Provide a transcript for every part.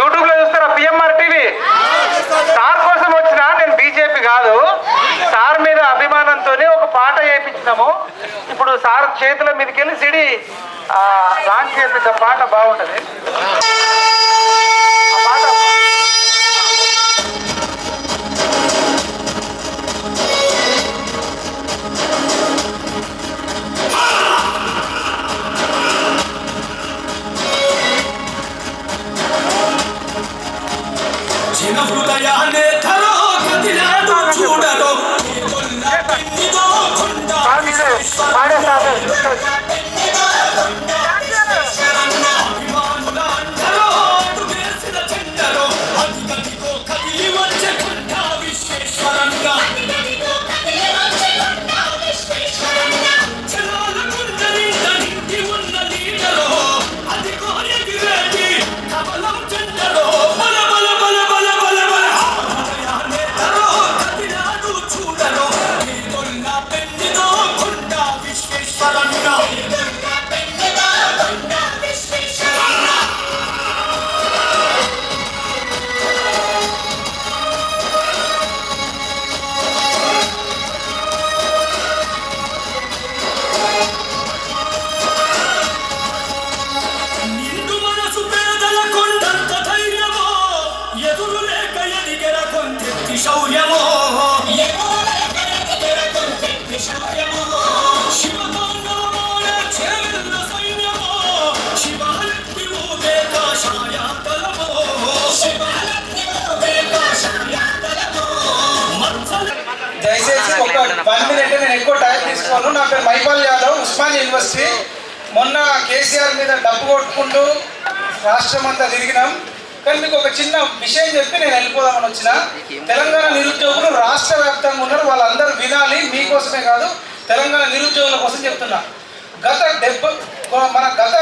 యూట్యూబ్లో చూస్తారా? PMR TV sir కోసం వచ్చిన నేను బీజేపీ కాదు. సార్ మీద అభిమానంతోనే ఒక పాట వేయించినాము. ఇప్పుడు సార్ చేతుల మీదకి వెళ్ళి సిడి లాంచ్ చేసిన పాట బాగుంటది. చిన్న హృదయాన్ని తరో చూడరు శౌర్యమో. దయచేసి ఒక వన్ మినిట్ నేను ఎక్కువ టైం తీసుకోను. నా పేరు మైపాల్ యాదవ్ ఉస్మాన్ యూనివర్సిటీ. మొన్న కేసీఆర్ మీద డబ్బు కొట్టుకుంటూ రాష్ట్రం అంతా తిరిగినాం. కానీ మీకు ఒక చిన్న విషయం చెప్పి నేను వెళ్ళిపోదామని వచ్చిన. తెలంగాణ నిరుద్యోగులు రాష్ట్ర వ్యాప్తంగా ఉన్నారు. వాళ్ళందరూ వినాలి. మీకోసమే కాదు తెలంగాణ నిరుద్యోగుల కోసం చెప్తున్నా. గత డెబ్బై మన గత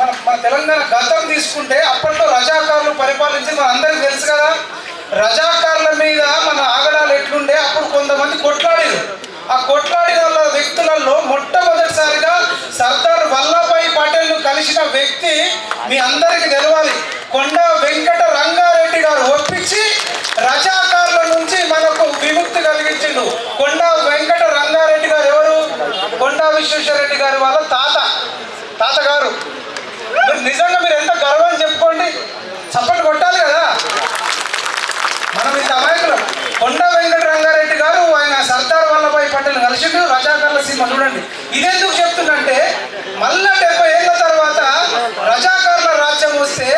మన మన తెలంగాణ గతం తీసుకుంటే అప్పట్లో రజాకారులు పరిపాలించి మన అందరికీ తెలుసు కదా. రజాకారుల మీద మన ఆగడాలు ఎట్లుండే అప్పుడు కొంతమంది కొట్లాడారు. ఆ కొట్లాడిన వ్యక్తులలో మొట్టమొదటిసారిగా సర్దార్ వల్లభాయ్ పటేల్ను కలిసిన వ్యక్తి మీ అందరికీ తెలవాలి. కొండ వెంకట రంగారెడ్డి గారు ఒప్పించి రజాకారుల నుంచి మనకు విముక్తి కలిగించిండు కొండ వెంకట రంగారెడ్డి గారు ఎవరు రెడ్డి విశ్వేశ్వరరెడ్డి గారి వాళ్ళ తాత తాతగారు. మీరు నిజంగా మీరు ఎంత గర్వం చెప్పుకోండి చప్పట్లు కొట్టాలి కదా. మనం ఇంత అమాయకులు. కొండ వెంకట రంగారెడ్డి గారు ఆయన సర్దార్ వల్లభాయ్ పటేల్ కలిసిండు రజాకర్ల సీమ చూడండి. ఇదెందుకు చెప్తుందంటే మళ్ళా డెబ్బై ఏళ్ళ తర్వాత రజాకర్ల రాజ్యం వస్తే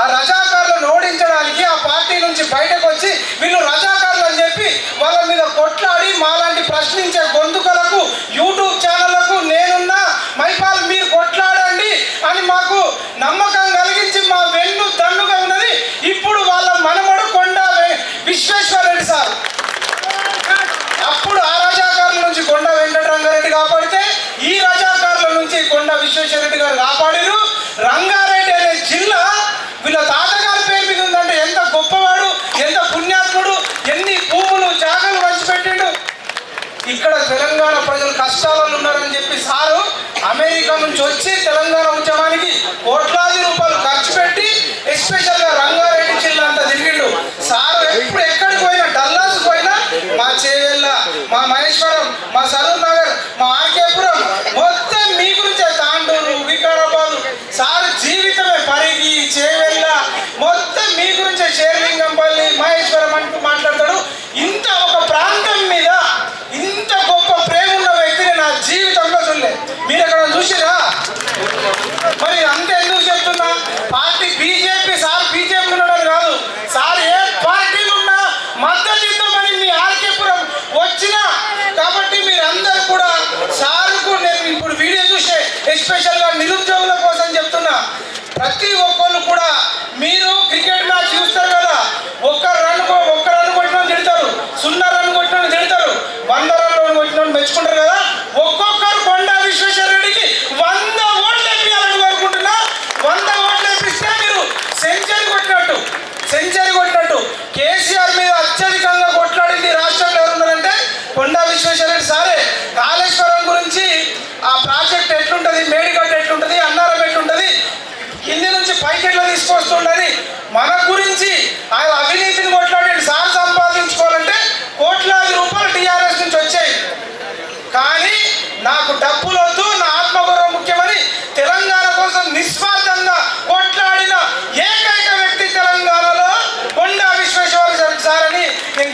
ఆ రజాకారులను ఓడించడానికి ఆ పార్టీ నుంచి బయటకు వచ్చి వీళ్ళు రజాకార్లు అని చెప్పి వాళ్ళ మీద కొట్లాడి మాలాంటి ప్రశ్నించే గొంతుకలకు యూట్యూబ్ ఛానళ్ళకు నేనున్నా మైపాల్ మీరు కొట్లాడండి అని మాకు నమ్మకం కలిగించి మా వెన్ను దండుగా ఉన్నది ఇప్పుడు వాళ్ళ మనమడు కొండ వె- విశ్వేశ్వరరెడ్డి సార్ అప్పుడు ఆ రజాకారుల నుంచి కొండ వెంకటరంగారెడ్డి కాపాడితే ఈ రజాకారుల నుంచి కొండ విశ్వేశ్వరరెడ్డి గారు కాపాడిరు రంగారెడ్డి అనే జిల్లా వీళ్ళ తాతగారి పేరు మీద ఉందంటే ఎంత గొప్పవాడు ఎంత పుణ్యాత్ముడు ఎన్ని భూములు జాగలు పంచిపెట్టిండు ఇక్కడ తెలంగాణ ప్రజలు కష్టాలలో ఉన్నారని చెప్పి సారు అమెరికా నుంచి వచ్చి తెలంగాణ ఉద్యమానికి కోట్లాది రూపాయలు ఖర్చు పెట్టి ఎస్పెషల్గా రంగారెడ్డి ఎస్పెషల్గా నిరుద్యోగుల కోసం చెప్తున్నా ప్రతి ఒక్కరు కూడా మీరు క్రికెట్ మ్యాచ్ చూస్తారు కదా ఒక్క రన్ ఒక్క రన్ కొట్టిన తిడతారు సున్నా రన్ కొట్టిన తిడతారు వంద రన్ కొట్టిన మెచ్చుకుంటారు కదా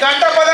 గంట పదంగా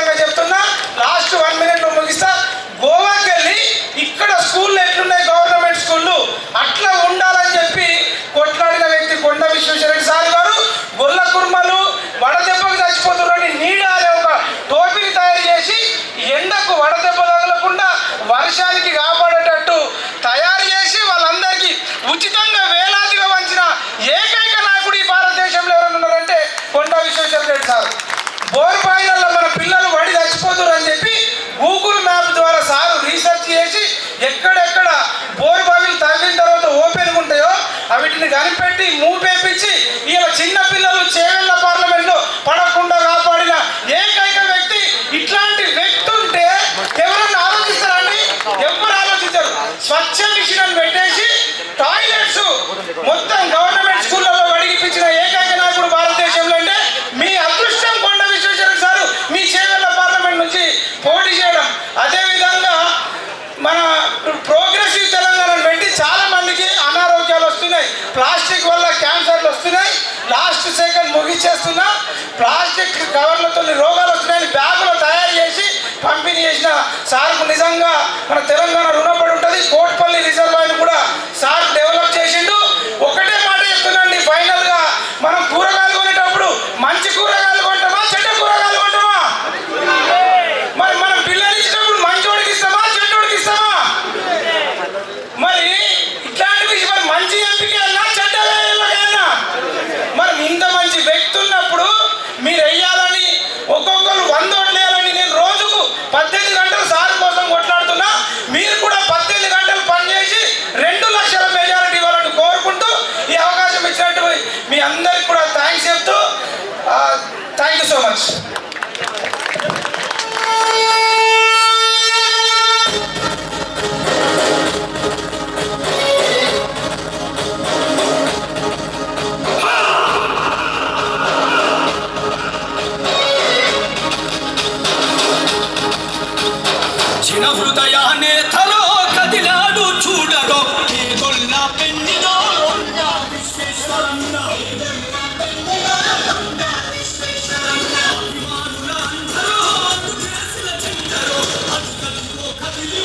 sen düşünen ve much.